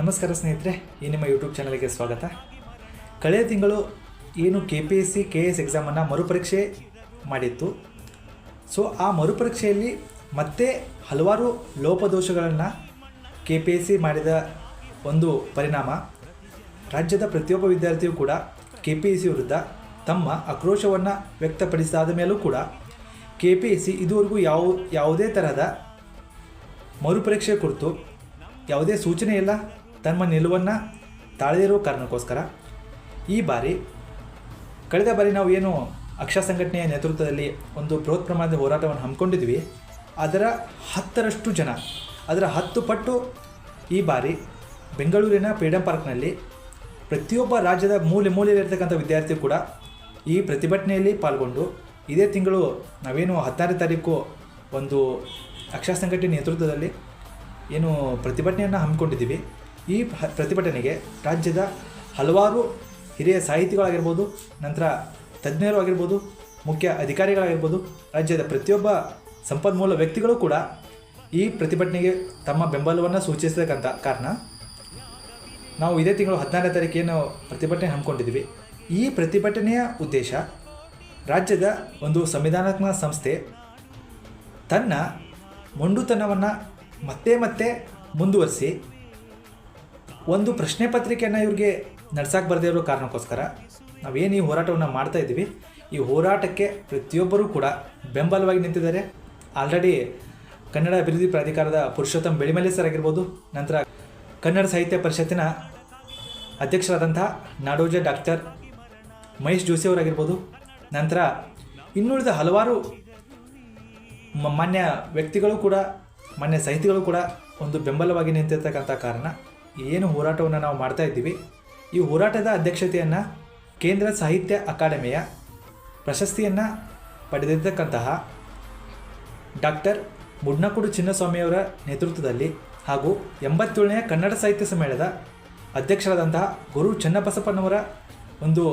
ನಮಸ್ಕಾರ ಸ್ನೇಹಿತರೆ, ಈ ನಿಮ್ಮ ಯೂಟ್ಯೂಬ್ ಚಾನಲ್ಗೆ ಸ್ವಾಗತ. ಕಳೆದ ತಿಂಗಳು ಏನು K P S C K S ಎಕ್ಸಾಮನ್ನು ಮರುಪರೀಕ್ಷೆ ಮಾಡಿತ್ತು. ಸೊ ಆ ಮರುಪರೀಕ್ಷೆಯಲ್ಲಿ ಮತ್ತೆ ಹಲವಾರು ಲೋಪದೋಷಗಳನ್ನು ಕೆ ಪಿ ಎಸ್ ಸಿ ಮಾಡಿದ ಒಂದು ಪರಿಣಾಮ. ರಾಜ್ಯದ ಪ್ರತಿಯೊಬ್ಬ ವಿದ್ಯಾರ್ಥಿಯೂ ಕೂಡ ಕೆ ಪಿ ಎಸ್ ಸಿ ವಿರುದ್ಧ ತಮ್ಮ ಆಕ್ರೋಶವನ್ನು ವ್ಯಕ್ತಪಡಿಸಿದಾದ ಮೇಲೂ ಕೂಡ ಕೆ ಪಿ ಎಸ್ ಸಿ ಇದುವರೆಗೂ ಯಾವ, ಯಾವುದೇ ತರಹದ ಮರುಪರೀಕ್ಷೆ ಕುರಿತು ಯಾವುದೇ ಸೂಚನೆ ಇಲ್ಲ. ತಮ್ಮ ನಿಲುವನ್ನು ತಾಳದಿರೋ ಕಾರಣಕ್ಕೋಸ್ಕರ ಈ ಬಾರಿ ಕಳೆದ ಬಾರಿ ನಾವು ಏನು ಅಕ್ಷ ಸಂಘಟನೆಯ ನೇತೃತ್ವದಲ್ಲಿ ಒಂದು ಬೃಹತ್ ಪ್ರಮಾಣದ ಹೋರಾಟವನ್ನು ಹಮ್ಮಿಕೊಂಡಿದ್ವಿ. ಅದರ ಹತ್ತರಷ್ಟು ಜನ, ಅದರ ಹತ್ತು ಪಟ್ಟು ಈ ಬಾರಿ ಬೆಂಗಳೂರಿನ ಫ್ರೀಡಂ ಪಾರ್ಕ್ನಲ್ಲಿ ಪ್ರತಿಯೊಬ್ಬ ರಾಜ್ಯದ ಮೂಲೆ ಮೂಲೆಯಲ್ಲಿರ್ತಕ್ಕಂಥ ವಿದ್ಯಾರ್ಥಿ ಕೂಡ ಈ ಪ್ರತಿಭಟನೆಯಲ್ಲಿ ಪಾಲ್ಗೊಂಡು ಇದೇ ತಿಂಗಳು ನಾವೇನು ಹದಿನಾರನೇ ತಾರೀಕು ಒಂದು ಅಕ್ಷರ ಸಂಘಟನೆ ನೇತೃತ್ವದಲ್ಲಿ ಏನು ಪ್ರತಿಭಟನೆಯನ್ನು ಹಮ್ಮಿಕೊಂಡಿದ್ದೀವಿ. ಈ ಪ್ರತಿಭಟನೆಗೆ ರಾಜ್ಯದ ಹಲವಾರು ಹಿರಿಯ ಸಾಹಿತಿಗಳಾಗಿರ್ಬೋದು, ನಂತರ ತಜ್ಞರು ಆಗಿರ್ಬೋದು, ಮುಖ್ಯ ಅಧಿಕಾರಿಗಳಾಗಿರ್ಬೋದು, ರಾಜ್ಯದ ಪ್ರತಿಯೊಬ್ಬ ಸಂಪನ್ಮೂಲ ವ್ಯಕ್ತಿಗಳು ಕೂಡ ಈ ಪ್ರತಿಭಟನೆಗೆ ತಮ್ಮ ಬೆಂಬಲವನ್ನು ಸೂಚಿಸತಕ್ಕಂಥ ಕಾರಣ. ನಾವು ಇದೇ ತಿಂಗಳು ಹದಿನಾರನೇ ತಾರೀಕೇನು ಪ್ರತಿಭಟನೆ ಹಮ್ಮಿಕೊಂಡಿದ್ವಿ ಈ ಪ್ರತಿಭಟನೆಯ ಉದ್ದೇಶ ರಾಜ್ಯದ ಒಂದು ಸಂವಿಧಾನಾತ್ಮಕ ಸಂಸ್ಥೆ ತನ್ನ ಮೊಂಡುತನವನ್ನು ಮತ್ತೆ ಮತ್ತೆ ಮುಂದುವರಿಸಿ ಒಂದು ಪ್ರಶ್ನೆ ಪತ್ರಿಕೆಯನ್ನು ಇವ್ರಿಗೆ ನಡ್ಸಕ್ಕೆ ಬರದೇ ಇರೋ ಕಾರಣಕ್ಕೋಸ್ಕರ ನಾವೇನು ಈ ಹೋರಾಟವನ್ನು ಮಾಡ್ತಾ ಇದ್ದೀವಿ, ಈ ಹೋರಾಟಕ್ಕೆ ಪ್ರತಿಯೊಬ್ಬರೂ ಕೂಡ ಬೆಂಬಲವಾಗಿ ನಿಂತಿದ್ದಾರೆ. ಆಲ್ರೆಡಿ ಕನ್ನಡ ಅಭಿವೃದ್ಧಿ ಪ್ರಾಧಿಕಾರದ ಪುರುಷೋತ್ತಮ್ ಬೆಳಿಮಲೆ ಸರ್ ಆಗಿರ್ಬೋದು, ನಂತರ ಕನ್ನಡ ಸಾಹಿತ್ಯ ಪರಿಷತ್ತಿನ ಅಧ್ಯಕ್ಷರಾದಂಥ ನಾಡೋಜ ಡಾಕ್ಟರ್ ಮಹೇಶ್ ಜೋಶಿ ಅವರಾಗಿರ್ಬೋದು, ನಂತರ ಇನ್ನುಳಿದ ಹಲವಾರು ಮಾನ್ಯ ವ್ಯಕ್ತಿಗಳು ಕೂಡ, ಮಾನ್ಯ ಸಾಹಿತಿಗಳು ಕೂಡ ಒಂದು ಬೆಂಬಲವಾಗಿ ನಿಂತಿರ್ತಕ್ಕಂಥ ಕಾರಣ ಏನು ಹೋರಾಟವನ್ನು ನಾವು ಮಾಡ್ತಾ ಇದ್ದೀವಿ? ಈ ಹೋರಾಟದ ಅಧ್ಯಕ್ಷತೆಯನ್ನು ಕೇಂದ್ರ ಸಾಹಿತ್ಯ ಅಕಾಡೆಮಿಯ ಪ್ರಶಸ್ತಿಯನ್ನು ಪಡೆದಿರ್ತಕ್ಕಂತಹ ಡಾಕ್ಟರ್ ಮುಡ್ನಕುಡು ಚಿನ್ನಸ್ವಾಮಿಯವರ ನೇತೃತ್ವದಲ್ಲಿ ಹಾಗೂ ಎಂಬತ್ತೇಳನೆಯ ಕನ್ನಡ ಸಾಹಿತ್ಯ ಸಮ್ಮೇಳನದ ಅಧ್ಯಕ್ಷರಾದಂತಹ ಗುರು ಚನ್ನಬಸಪ್ಪನವರ ಒಂದು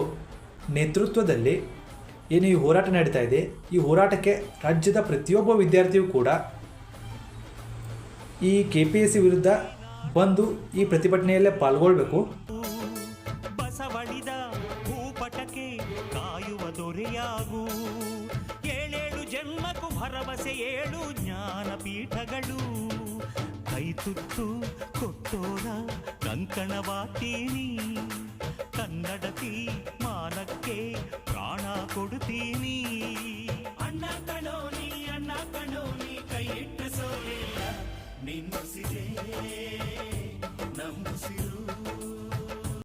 ನೇತೃತ್ವದಲ್ಲಿ ಏನು ಈ ಹೋರಾಟ ನಡೀತಾ ಇದೆ? ಈ ಹೋರಾಟಕ್ಕೆ ರಾಜ್ಯದ ಪ್ರತಿಯೊಬ್ಬ ವಿದ್ಯಾರ್ಥಿಯೂ ಕೂಡ ಈ ಕೆ ಪಿ ಎಸ್ ಸಿ ವಿರುದ್ಧ ಬಂದು ಈ ಪ್ರತಿಭಟನೆಯಲ್ಲೇ ಪಾಲ್ಗೊಳ್ಬೇಕು. ಬಸವಳಿದ ಭೂಪಟಕ್ಕೆ ಕಾಯುವ ದೊರೆಯಾಗು. ಏಳೇಳು ಜನ್ಮಕ್ಕೂ ಭರವಸೆ, ಏಳು ಜ್ಞಾನಪೀಠಗಳು. ಕೈ ತುತ್ತು ಕೊಟ್ಟೋರ ಕಂಕಣವಾಗ್ತೀನಿ ಕನ್ನಡತಿ ಮಾನಕ್ಕೆ ಪ್ರಾಣ ಕೊಡ್ತೀನಿ ಅಣ್ಣ ಕಣೋ ನೀ ಅಣ್ಣ ಕಣೋನಿ ಕೈ ಇಟ್ಟು ಸೋಲಿಲ್ಲ ನಿನ್ನುಸಿರೇ